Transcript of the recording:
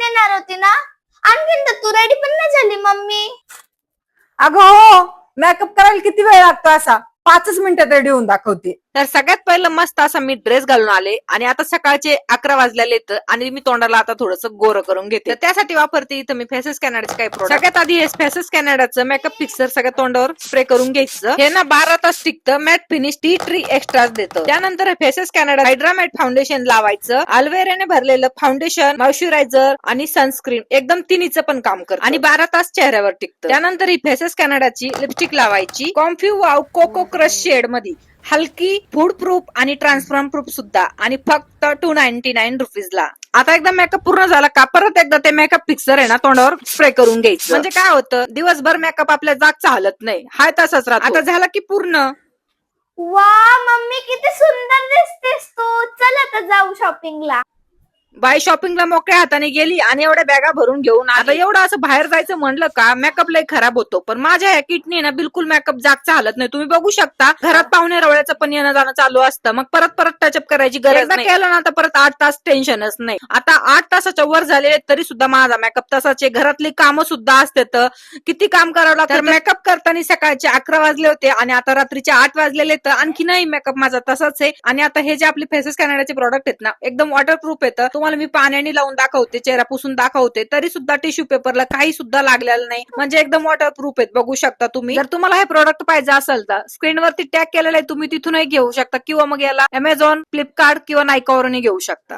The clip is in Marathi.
येणार होती ना? आणखीन तर तू रेडी पण नाही झाली मम्मी. अगं हो, हो. मेकअप करायला किती वेळ लागतो असा? पाचच मिनिटात रेडी होऊन दाखवते. तर सगळ्यात पहिलं मस्त असा मी ड्रेस घालून आले आणि आता सकाळचे अकरा वाजलेले आणि मी तोंडाला आता थोडस गोरं करून घेते. त्यासाठी वापरते इथं मी फेसेस कॅनडाचे काही प्रोडक्ट सगळ्यात आधी हे फेसेस कॅनडाचं मेकअप फिक्सर सगळ्या तोंडावर स्प्रे करून घ्यायचं. हे ना बारा तास टिकतं matte finish tea tree extra देतं. त्यानंतर हे फेसेस कॅनडा हायड्रामॅट फाउंडेशन लावायचं. अल्वेराने भरलेलं फाउंडेशन मॉइश्चरायझर आणि सनस्क्रीन एकदम तिन्हीचं पण काम करतं. आणि बारा तास चेहऱ्यावर टिकतं. त्यानंतर ही फेसेस कॅनडाची लिपस्टिक लावायची. कॉम्फ्यू वाव कोको क्रश शेडमध्ये हलकी फूड प्रूफ आणि ट्रान्सफॉर्म प्रूफ सुद्धा. आणि फक्त टू नाईन्टी नाईन रुपीजला आता एकदा मेकअप पूर्ण झाला का परत एकदा ते मेकअप फिक्सर आहे ना तोंडावर स्प्रे करून घ्यायचं. म्हणजे काय होतं? दिवसभर मेकअप आपल्या जागचा हलत नाही. हाय तसाच राहतो. आता झाला की पूर्ण. वा मम्मी किती सुंदर दिसतेस तू. चल आता जाऊ शॉपिंगला बाई शॉपिंगला मोकळ्या हाताने गेली आणि एवढ्या बॅगा भरून घेऊन आता एवढं असं बाहेर जायचं म्हणलं का मेकअप लय खराब होतो. पण माझ्या ह्या किटनी ना बिलकुल मेकअप जागचा हालत नाही. तुम्ही बघू शकता घरात पाहुणे रवळ्याचं पण येणं जाणं चालू असतं. मग परत परत टचअप करायची गरज नाही. केलं ना तर परत आठ तास टेन्शनच नाही. आता आठ तासाच्या वर झाले तरी सुद्धा माझा मेकअप तसाचे घरातली कामं सुद्धा असते तर किती काम करावं लागतं? मेकअप करताना सकाळचे अकरा वाजले होते आणि आता रात्रीचे आठ वाजलेले तर आणखीनही मेकअप माझा तसाच आहे. आणि आता हे जे आपले फेसेस कॅनडाचे प्रॉडक्ट आहेत ना एकदम वॉटरप्रूफ येतं. तुम्हाला मी पाण्याने लावून दाखवते चेहरा पुसून दाखवते तरी सुद्धा टिश्यू पेपरला काही सुद्धा लागलेलं नाही. म्हणजे एकदम वॉटरप्रूफ आहेत बघू शकता तुम्ही. जर तुम्हाला हे प्रोडक्ट पाहिजे असेल तर स्क्रीनवरती टॅग केलेलं आहे तुम्ही तिथूनही घेऊ शकता. किंवा मग याला अमेझॉन फ्लिपकार्ट किंवा नायकावरूनही घेऊ शकता.